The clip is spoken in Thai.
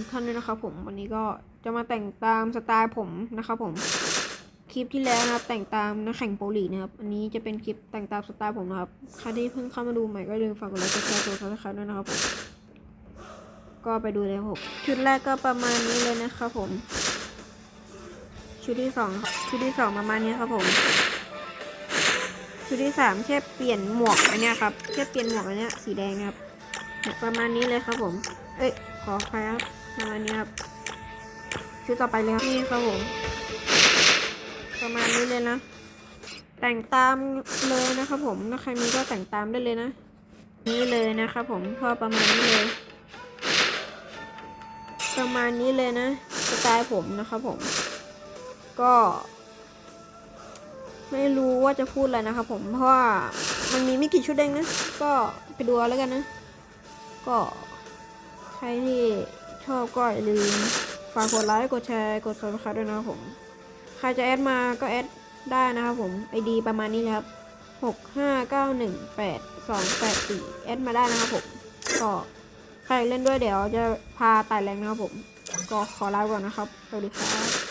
ทุกท่านด้วยนะครับผมวันนี้ก็จะมาแต่งตามสไตล์ผมนะครับผมคลิปที่แล้วนะครับแต่งตามนักแข่งโปลีนะครับอันนี้จะเป็นคลิปแต่งตามสไตล์ผมนะครับใครที่เพิ่งเข้ามาดูใหม่ก็ลืมฝากกดไลค์กดแชร์กดซับสไครต์ด้วยนะครับผมก็ไปดูเลยครับผมชุดแรกก็ประมาณนี้เลยนะครับผม ชุดที่สองครับชุดที่สองประมาณนี้ครับผมชุดที่สามแค่เปลี่ยนหมวกอันเนี้ยครับแค่เปลี่ยนหมวกอันเนี้ยสีแดงครับประมาณนี้เลยครับผม เอ้ยขออภัยครับ ประมาณนี้ครับชุดต่อไปเลยครับนี่ครับผมประมาณนี้เลยนะ แต่งตามเลยนะครับผมถ้าใครมีก็แต่งตามได้เลยนะ นี่เลยนะครับผมพอประมาณนี้เลย ประมาณนี้เลยนะสไตล์ผมนะครับผม ก็ ไม่รู้ว่าจะพูดอะไรนะครับผมเพราะว่ามันมีไม่กี่ชุดเองนะ ก็ไปดูแล้วกันนะ ก็ใครที่ ชอบก็อย่าลืมฝากกดไลค์กดแชร์กดซับสไครต์ด้วยนะครับผม ใครจะแอดมาก็แอดได้นะครับผมไอดีประมาณนี้เลยครับหกห้าเก้าหนึ่งแปดสองแปดสี่แอดมาได้นะครับผมก็ใครเล่นด้วยเดี๋ยวจะพาไต่แรงนะครับผม ก็ขอลาก่อนนะครับสวัสดีครับ